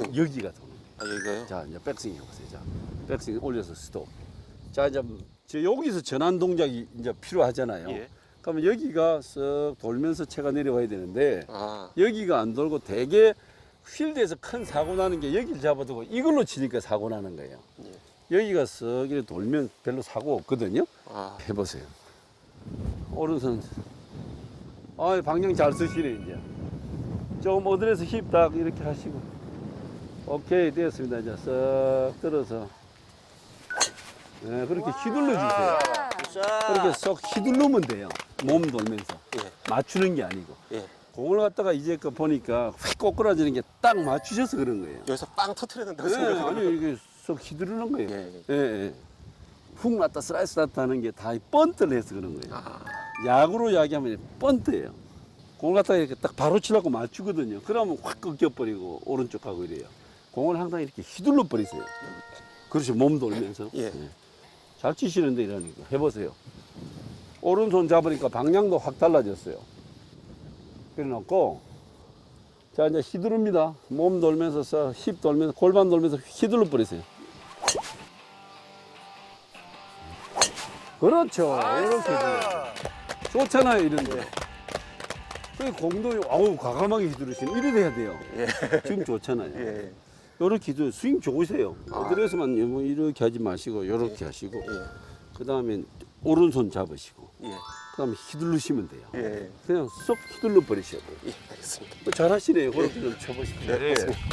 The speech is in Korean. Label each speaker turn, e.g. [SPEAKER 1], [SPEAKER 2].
[SPEAKER 1] 여기가 도는 거예요.
[SPEAKER 2] 아 여기가요?
[SPEAKER 1] 자, 이제 백스윙 해보세요. 자, 백스윙 올려서 스톱. 자, 이제 저 여기서 전환 동작이 이제 필요하잖아요.
[SPEAKER 2] 예.
[SPEAKER 1] 그러면 여기가 쓱 돌면서 채가 내려와야 되는데
[SPEAKER 2] 아
[SPEAKER 1] 여기가 안 돌고 대개 필드에서 큰 사고 나는 게 여기를 잡아두고 이걸로 치니까 사고 나는 거예요. 여기가 쓱 이렇게 돌면 별로 사고 없거든요.
[SPEAKER 2] 아.
[SPEAKER 1] 해보세요. 오른손. 아, 방향 잘 쓰시네, 이제. 조금 어드레스 힙 딱 이렇게 하시고. 오케이, 됐습니다. 이제 쓱 들어서. 네, 그렇게 휘둘러 주세요. 그렇게 쏙 휘두르면 돼요. 몸 돌면서.
[SPEAKER 2] 예.
[SPEAKER 1] 맞추는 게 아니고.
[SPEAKER 2] 예.
[SPEAKER 1] 공을 갖다가 이제 그 보니까 휙 꼬꾸라지는 게 딱 맞추셔서 그런 거예요.
[SPEAKER 2] 여기서 빵 터트려야 된다고
[SPEAKER 1] 네,
[SPEAKER 2] 생각해요.
[SPEAKER 1] 아니, 이게 쏙 휘두르는 거예요.
[SPEAKER 2] 예,
[SPEAKER 1] 예, 예. 훅 났다 슬라이스 났다 하는 게 다 번트를 해서 그런 거예요.
[SPEAKER 2] 아.
[SPEAKER 1] 야구로 이야기하면 번트예요. 공을 갖다가 이렇게 딱 바로 치려고 맞추거든요. 그러면 확 꺾여버리고 오른쪽 가고 이래요. 공을 항상 이렇게 휘둘러 버리세요. 그렇죠. 몸 돌면서.
[SPEAKER 2] 예.
[SPEAKER 1] 잘 치시는데 이러니까. 해보세요. 오른손 잡으니까 방향도 확 달라졌어요. 그래 놓고, 자, 이제 휘두릅니다. 몸 돌면서, 서, 힙 돌면서, 골반 돌면서 휘둘러 버리세요. 그렇죠. 이렇게. 좋잖아요, 이런데. 그 공도, 아우, 과감하게 휘두르시는, 이래 돼야 돼요. 지금 좋잖아요.
[SPEAKER 2] 예.
[SPEAKER 1] 요렇게 휘두 스윙 좋으세요.
[SPEAKER 2] 아.
[SPEAKER 1] 어드레스만 뭐 이렇게 하지 마시고, 요렇게 하시고,
[SPEAKER 2] 예.
[SPEAKER 1] 그 다음에 오른손 잡으시고,
[SPEAKER 2] 예.
[SPEAKER 1] 그 다음에 휘두르시면 돼요.
[SPEAKER 2] 예.
[SPEAKER 1] 그냥 쏙 휘둘러 버리셔야 돼요.
[SPEAKER 2] 예. 알겠습니다.
[SPEAKER 1] 뭐 잘하시네요. 그렇게 좀 쳐보십시오.
[SPEAKER 2] 네.